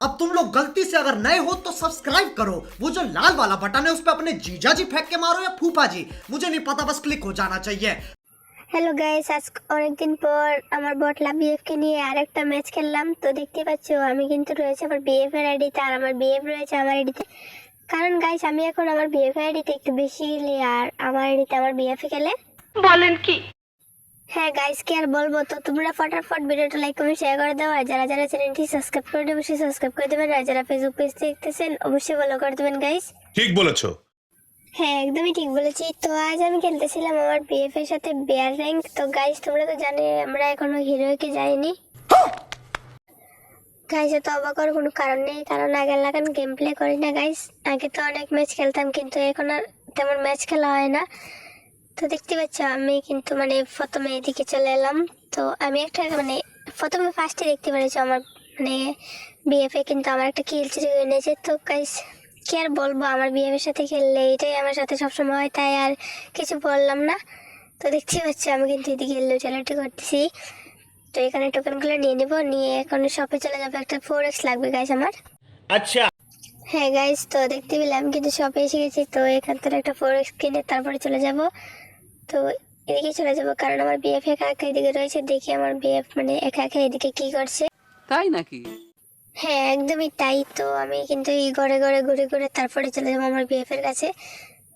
अब तुम लोग गलती से अगर नए हो तो सब्सक्राइब करो वो जो लाल वाला बटन है उस पर अपने जीजा जी फेंक के मारो या फूफा जी मुझे नहीं पता बस क्लिक हो जाना चाहिए হ্যালো গাইস আজ অনেকদিন পর আমার বটলা বিএফকে নিয়ে আরেকটা ম্যাচ খেললাম তো দেখতে পাচ্ছ আমি কিন্তু রয়েছে আমার বিএফ এর আইডিতে আর আমার বিএফ রয়েছে আমার আইডিতে কারণ গাইস আমি এখন আমার বিএফ আইডিতে একটু বেশি খেলি আর আমার আইডিতে আমার বিএফ খেলে বলেন কি হ্যাঁ গাইস কি আর বলব? তো তোমরা ফটাফট ভিডিওটা লাইক কমেন্ট শেয়ার করে দাও। আর যারা যারা চ্যানেলটি সাবস্ক্রাইব করে অবশ্যই সাবস্ক্রাইব করে দেবেন। আর যারা ফেসবুক পেজ দেখতেছেন অবশ্যই ফলো করে দেবেন গাইস ঠিক বলেছ। হ্যাঁ একদমই ঠিক বলেছি। তো আজ আমি খেলতেছিলাম আমার বিএফ এর সাথে বেয়ার র্যাঙ্ক তো গাইস তোমরা তো জানে আমরা এখনও হিরোইকে যাইনি। গাইস তো অবাক করার কোনো কারণ নেই কারণ আগে লাগান গেম প্লে করি না গাইস আগে তো অনেক ম্যাচ খেলতাম কিন্তু এখন আর তেমন ম্যাচ খেলা হয় না। তো দেখতে পাচ্ছ আমি কিন্তু মানে প্রথমে এদিকে চলে এলাম। তো আমি একটা মানে প্রথমে ফার্স্টে দেখতে পেরেছি আমার মানে বিএফে কিন্তু আমার একটা কিল চুরি নিয়েছে তো গাইস কি আর বলব আমার বিএফের সাথে খেললে এটাই আমার সাথে সবসময় হয় তাই আর কিছু বললাম না। তো দেখতে পাচ্ছি আমি কিন্তু এদিকে লুচালুটি করতেছি। তো এখানে টোকেনগুলো নিয়ে নিব নিয়ে এখন শপে চলে যাব। একটা ফোর এক্স লাগবে গাইস আমার। আচ্ছা। হ্যাঁ গাইস তো দেখতে পেলে আমি কিন্তু শপে এসে গেছি তো এখান থেকে একটা ফোর এক্স কিনে তারপরে চলে যাব। তো এদিকে চলে যাব কারণ আমার বিএফ একা একা এদিকে রয়েছে দেখি আমার বিএফ মানে একা একা এদিকে কি করছে। তাই নাকি? হ্যাঁ একদমই তাই। তো আমি কিন্তু এই ঘরে ঘরে ঘুরে ঘুরে তারপরে চলে যাব আমার বিএফ এর কাছে।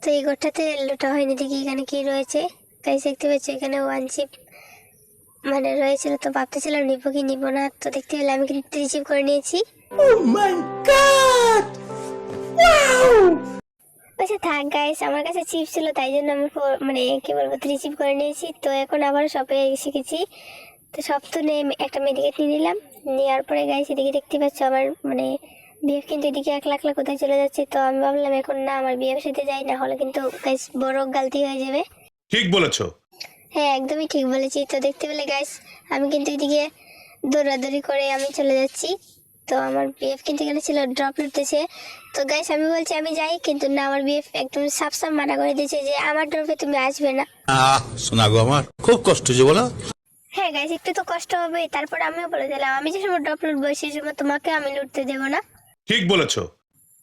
তো এই ঘরটাতে লোটা হয়নি দেখি এখানে কি রয়েছে। গাইস দেখতে পাচ্ছি এখানে ওয়ান চিপ মানে রয়েছিল তো ভাবতেছিলাম নিবো কি নিবো না। তো দেখতে পেলে আমি কিন্তু রিসিভ করে নিয়েছি। আচ্ছা থাক গাইস আমার কাছে চিপ ছিল তাই জন্য আমি মানে কি বলব রিসিভ করে নিয়েছি। তো এখন আবার শপে শিখেছি। তো সব তো নিয়ে একটা মেডিকেট নিয়ে নিলাম। নেওয়ার পরে গাইস এদিকে দেখতে পাচ্ছ আমার মানে বিএফ কিন্তু এদিকে এক লাখ লাখ কোথায় চলে যাচ্ছে। তো আমি ভাবলাম এখন না আমার বিএফ সাথে যাই না হলে কিন্তু গাইস বড় গালতি হয়ে যাবে। ঠিক বলেছ। হ্যাঁ একদমই ঠিক বলেছি। তো দেখতে পেলে গাইস আমি কিন্তু এদিকে দৌড়াদৌড়ি করে আমি চলে যাচ্ছি। তো আমার বিএফ কিন্তু এখানে ছিল ড্রপ লুটতেছে। তো গাইস আমি বলছি আমি যাই কিন্তু না আমার বিএফ একদম সাফ সাফ মানা করে দিয়েছে যে আমার ড্রপে তুমি আসবে না। আহ শোনা আমার খুব কষ্ট যে বলো। হ্যাঁ গাইস একটু তো কষ্ট হবে তারপর আমিও বলে দিলাম আমি যে সময় ড্রপ লুটবো সেই সময় তোমাকে আমি লুটতে দেবো না। ঠিক বলেছ।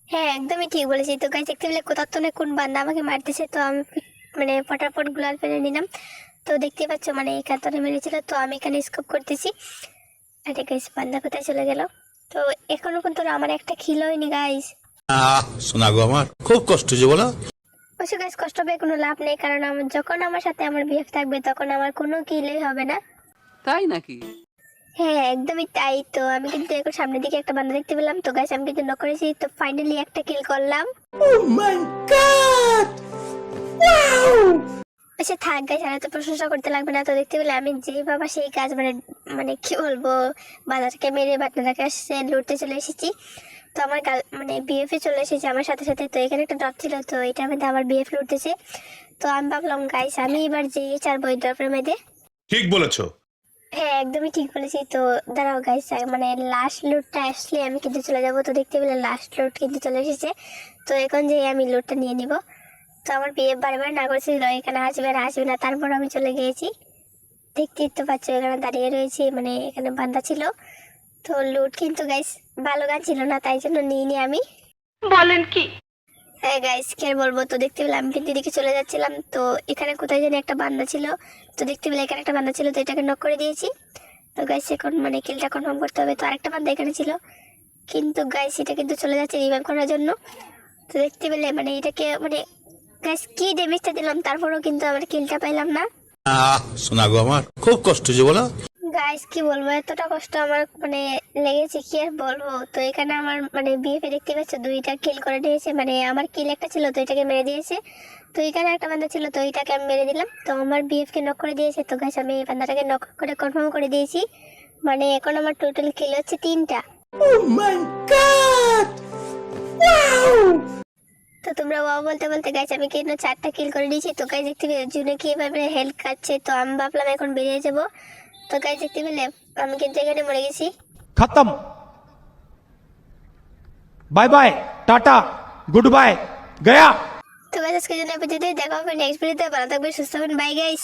হ্যাঁ একদমই ঠিক বলেছি। তো গাইস দেখতে পেলে কোথাও তো না কোন বান্দা আমাকে মারতেছে তো আমি মানে ফটাফট গুলাল ফেলে নিলাম। তো দেখতে পাচ্ছ মানে এই কাতরে মেরেছিল তো আমি এখানে স্কোপ করতেছি। আরে গাইস বান্দা কোথায় চলে গেল? তো এখনও কিন্তু আমার একটা খিল হয়নি গাইস আহ শোনা গো আমার খুব কষ্ট যে বলো। অবশ্য গাইস কষ্ট পেয়ে কোনো লাভ নেই কারণ আমার যখন আমার সাথে আমার বিহেভ থাকবে তখন আমার কোনো কিলই হবে না। তাই নাকি? হ্যাঁ একদমই তাই তো। আমি কিন্তু এখন সামনের দিকে একটা বান্দা দেখতে পেলাম। তো গাইস আমি কিন্তু নক করেছি তো ফাইনালি একটা কিল করলাম। আচ্ছা থাক আর এত প্রশংসা করতে লাগবে না। তো দেখতে পেলে আমি যেই বাবা সেই কাজ মানে মানে কি বলব বাজারকে মেরে বাটনাটাকে সে লুটতে চলে এসেছি। তো আমার গাল মানে বিএফ এ চলে এসেছে আমার সাথে সাথে। তো এখানে একটা ড্রপ ছিল তো এটার মধ্যে আমার বিএফ লুটতেছে। তো আমি ভাবলাম গাইস আমি এবার যেই চার বই ড্রপের মধ্যে ঠিক বলেছ। হ্যাঁ একদমই ঠিক বলেছি। তো দাঁড়াও গাইস মানে লাস্ট লোডটা আসলে আমি কিন্তু চলে যাব। তো দেখতে পেলে লাস্ট লুট কিন্তু চলে এসেছে। তো এখন যে আমি লোডটা নিয়ে নিব তো আমার বিয়ে বারবার না করেছিল এখানে আসবে না আসবে না। তারপর আমি চলে গিয়েছি। দেখতেই তো পাচ্ছ এখানে দাঁড়িয়ে রয়েছি মানে এখানে বান্ধা ছিল। তো লুট কিন্তু গাইস ভালো গান ছিল না তাই জন্য নিয়ে নি আমি। বলেন কি? হ্যাঁ গাইস কি বলব? তো দেখতে পেলাম আমি কিন্তু এদিকে চলে যাচ্ছিলাম। তো এখানে কোথায় জানি একটা বান্দা ছিল। তো দেখতে পেলে এখানে একটা বান্দা ছিল তো এটাকে নক করে দিয়েছি। তো গাইস এখন মানে কিলটা কনফার্ম করতে হবে তো আরেকটা বান্দা এখানে ছিল। কিন্তু গাইস এটা কিন্তু চলে যাচ্ছে রিভাইভ করার জন্য। তো দেখতে পেলে মানে এটাকে মানে গাইস কি ড্যামেজটা দিলাম তারপরেও কিন্তু আমার কিলটা পাইলাম না। আহ শোনা গো আমার খুব কষ্ট যে বলো। গাইস কি বলব এতটা কষ্ট আমার মানে লেগেছে কি আর বলব? তো এখানে আমার মানে বিএফে দেখতে পাচ্ছ দুইটা কিল করে দিয়েছে মানে আমার কিল একটা ছিল তো এটাকে মেরে দিয়েছে। তো এখানে একটা বান্দা ছিল তো এটাকে আমি মেরে দিলাম। তো আমার বিএফ কে নক করে দিয়েছে তো গাইস আমি এই বান্দাটাকে নক করে কনফার্ম করে দিয়েছি। মানে এখন আমার টোটাল কিল হচ্ছে তিনটা। তো তোমরা বাবা বলতে বলতে গাইজ আমি কিন্তু চারটা কিল করে নিয়েছি। তো গাইজ দেখতে পেলে জুনে কি এভাবে হেল্প কাটছে? তো আমি ভাবলাম এখন বেরিয়ে যাব। তো গাইজ দেখতে পেলে আমি কিন্তু এখানে মরে গেছি। খতম। Bye bye tata good bye গয়া। তো গাইজ আজকের জন্য পর্যন্ত দেখা হবে নেক্সট ভিডিওতে ভালো থাকবে সুস্থ হবেন। By guys